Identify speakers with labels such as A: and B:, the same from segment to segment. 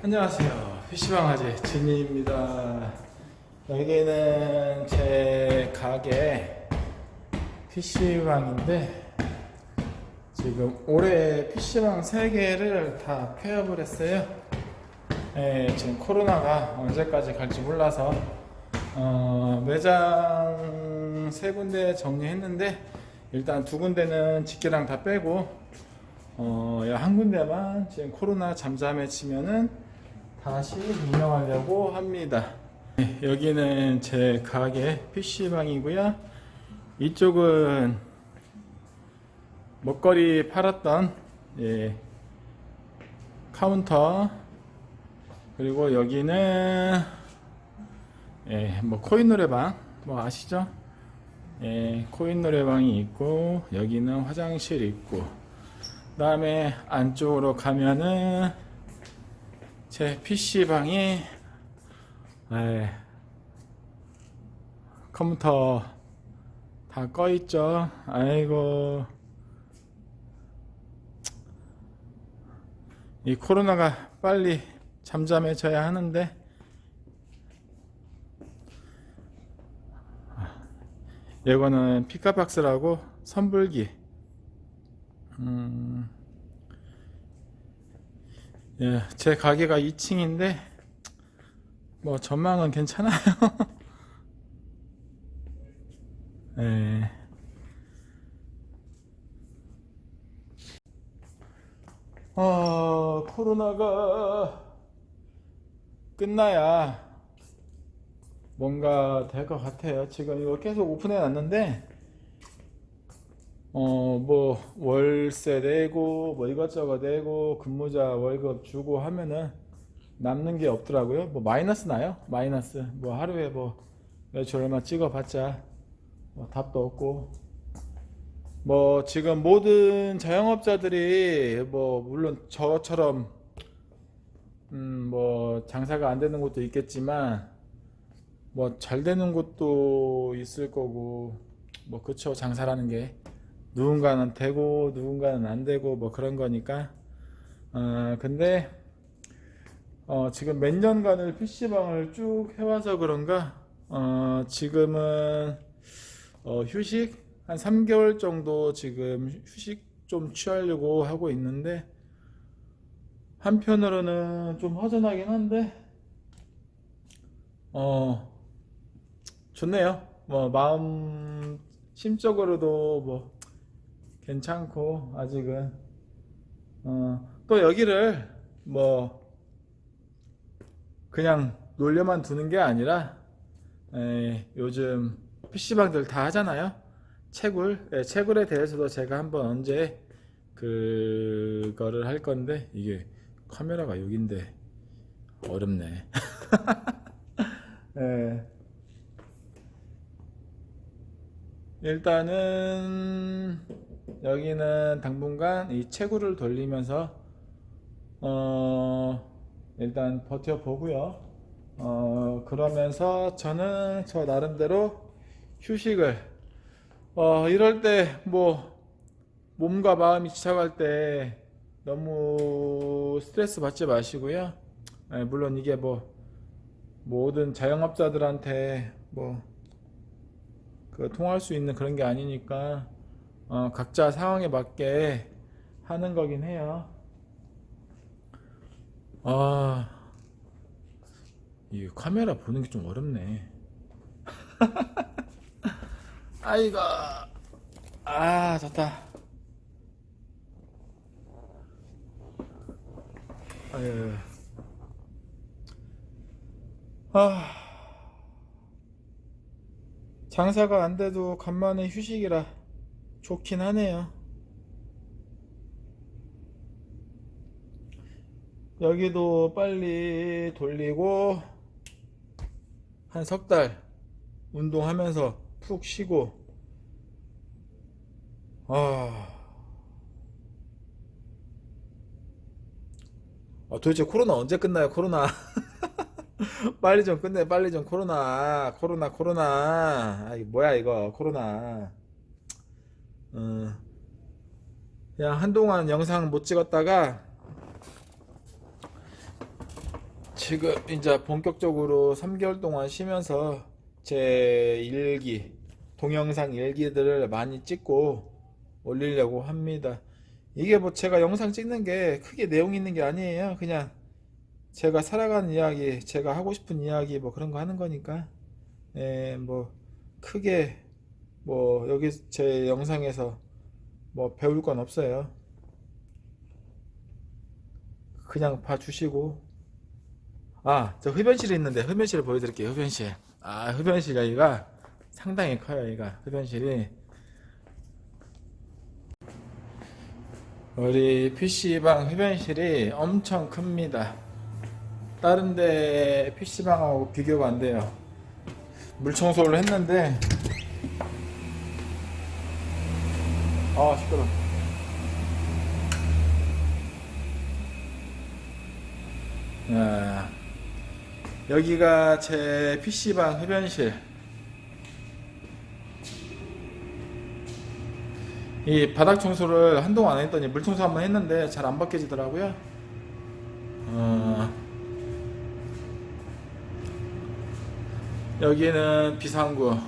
A: 안녕하세요. PC방 아재 진이입니다. 여기는 제 가게 PC방인데 지금 올해 PC방 3개를 다 폐업을 했어요. 예, 지금 코로나가 언제까지 갈지 몰라서 어, 매장 세 군데 정리했는데 일단 두 군데는 직계랑 다 빼고 어, 야, 한 군데만 지금 코로나 잠잠해지면은 다시 운영하려고 합니다. 네, 여기는 제 가게 PC방이고요. 이쪽은 먹거리 팔았던 예, 카운터 그리고 여기는 예, 뭐 코인 노래방 뭐 아시죠? 예, 코인 노래방이 있고 여기는 화장실 있고 그다음에 안쪽으로 가면은 제 PC방이 예, 컴퓨터 다 꺼 있죠. 아이고. 이 코로나가 빨리 잠잠해져야 하는데. 이거는 피카박스라고 선불기. 음, 예, 제 가게가 2층인데 뭐 전망은 괜찮아요. 예. 아, 코로나가 끝나야 뭔가 될 것 같아요. 지금 이거 계속 오픈해 놨는데, 어, 뭐, 월세 내고, 뭐 이것저것 내고, 근무자 월급 주고 하면은 남는 게 없더라고요. 뭐 마이너스 나요? 마이너스. 뭐 하루에 뭐 며칠 얼마 찍어봤자 뭐 답도 없고. 뭐 지금 모든 자영업자들이 뭐 물론 저처럼 음 뭐 장사가 안 되는 곳도 있겠지만 뭐 잘 되는 곳도 있을 거고 뭐 그쵸 장사라는 게 누군가는 되고 누군가는 안 되고 뭐 그런 거니까. 어 근데 어 지금 몇 년간을 PC방을 쭉 해와서 그런가? 어 지금은 어 휴식? 한 3개월 정도 지금 휴식 좀 취하려고 하고 있는데 한편으로는 좀 허전하긴 한데 어 좋네요. 뭐 마음 심적으로도 뭐 괜찮고 아직은 어, 또 여기를 뭐 그냥 놀려만 두는 게 아니라 에, 요즘 PC방들 다 하잖아요. 채굴, 예, 채굴에 대해서도 제가 한번 언제 그거를 할 건데 이게 카메라가 여긴데 어렵네. 예. 일단은 여기는 당분간 이 채굴을 돌리면서 어 일단 버텨 보고요. 어 그러면서 저는 저 나름대로 휴식을 어 이럴 때 뭐 몸과 마음이 지쳐갈 때 너무 스트레스 받지 마시고요. 예, 물론 이게 뭐 모든 자영업자들한테 뭐 그 통할 수 있는 그런 게 아니니까 어, 각자 상황에 맞게 하는 거긴 해요. 아, 이 카메라 보는 게 좀 어렵네. 아이고, 아, 좋다. 아유, 아. 장사가 안 돼도 간만에 휴식이라 좋긴 하네요. 여기도 빨리 돌리고 한 석 달 운동하면서 푹 쉬고. 아, 아 도대체 코로나 언제 끝나요? 코로나. 빨리 좀 끝내 빨리 좀 코로나. 코로나 코로나. 아이 뭐야 이거? 코로나 어 그냥 한동안 영상 못 찍었다가 지금 이제 본격적으로 3개월 동안 쉬면서 제 일기, 동영상 일기들을 많이 찍고 올리려고 합니다. 이게 뭐 제가 영상 찍는 게 크게 내용 있는 게 아니에요. 그냥 제가 살아가는 이야기, 제가 하고 싶은 이야기 뭐 그런 거 하는 거니까. 예, 뭐 크게 뭐 여기 제 영상에서 뭐 배울 건 없어요. 그냥 봐주시고 아, 저 흡연실이 있는데 흡연실을 보여드릴게요. 흡연실. 아, 흡연실 여기가 상당히 커요. 여기가 흡연실이 우리 PC방 흡연실이 엄청 큽니다. 다른 데 PC방하고 비교가 안 돼요. 물 청소를 했는데 아 시끄러. 아, 여기가 제 PC방 흡연실. 이 바닥 청소를 한동안 안 했더니 물 청소 한번 했는데 잘 안 벗겨지더라고요. 어, 여기는 비상구.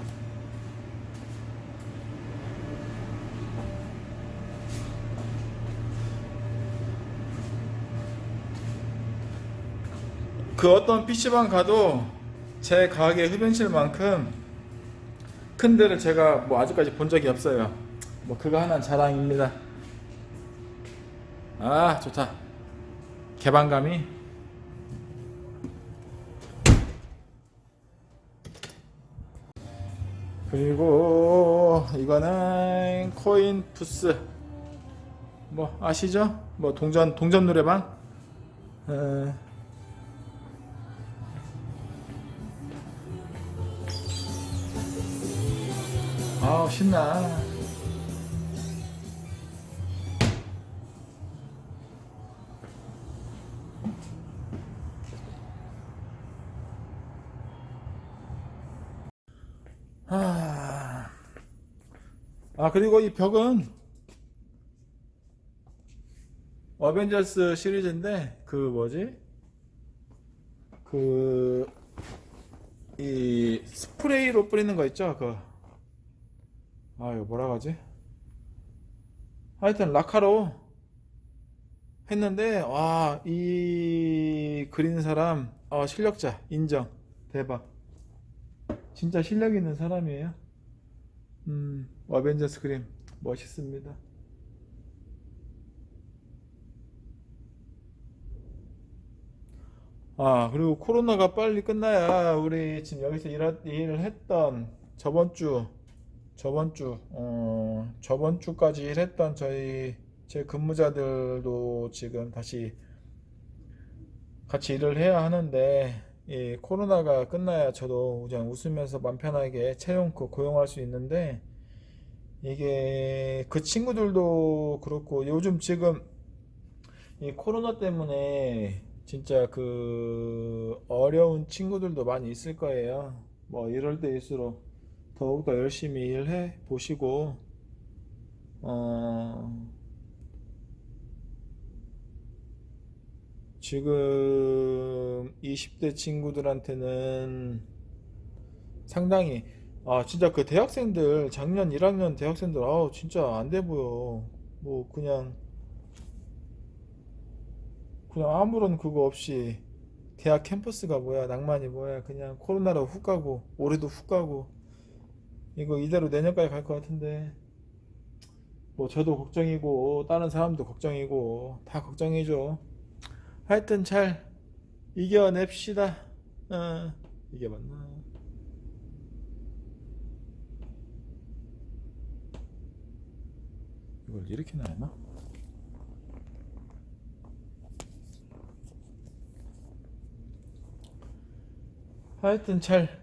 A: 그 어떤 PC방 가도 제 가게 흡연실만큼 큰 데를 제가 뭐 아직까지 본 적이 없어요. 뭐 그거 하나는 자랑입니다. 아 좋다. 개방감이 그리고 이거는 코인 부스 뭐 아시죠? 뭐 동전 동전 노래방 에, 아우 신나. 아, 아 그리고 이 벽은 어벤져스 시리즈인데 그 뭐지? 그 이 스프레이로 뿌리는 거 있죠? 그 아 이거 뭐라 하지? 하여튼 라카로 했는데 와 이 그리는 사람 어, 실력자 인정 대박. 진짜 실력 있는 사람이에요. 음 어벤져스 그림 멋있습니다. 아 그리고 코로나가 빨리 끝나야 우리 지금 여기서 일하, 일을 했던 저번 주 저번 주, 어, 저번 주까지 일했던 저희 제 근무자들도 지금 다시 같이 일을 해야 하는데, 이 코로나가 끝나야 저도 그냥 웃으면서 맘 편하게 채용 그 고용할 수 있는데, 이게 그 친구들도 그렇고, 요즘 지금 이 코로나 때문에 진짜 그 어려운 친구들도 많이 있을 거예요. 뭐 이럴 때일수록 더욱더 열심히 일해 보시고 어 지금 20대 친구들한테는 상당히 아 진짜 그 대학생들 작년 1학년 대학생들 아우 진짜 안 돼 보여. 뭐 그냥 그냥 아무런 그거 없이 대학 캠퍼스가 뭐야 낭만이 뭐야 그냥 코로나로 훅 가고 올해도 훅 가고 이거 이대로 내년까지 갈 것 같은데 뭐 저도 걱정이고 다른 사람도 걱정이고 다 걱정이죠. 하여튼 잘 이겨냅시다. 어, 이게 맞나? 이걸 이렇게 놔야나? 하여튼 잘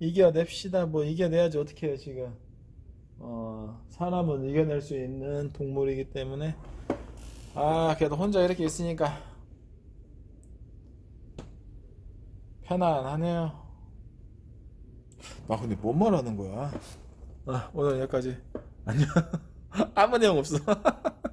A: 이겨냅시다. 뭐 이겨내야지 어떻게 해요 지금. 어, 사람은 이겨낼 수 있는 동물이기 때문에 아 그래도 혼자 이렇게 있으니까 편안하네요. 아 근데 뭔 말하는 거야? 아, 오늘 여기까지 안녕. 아무 내용 없어.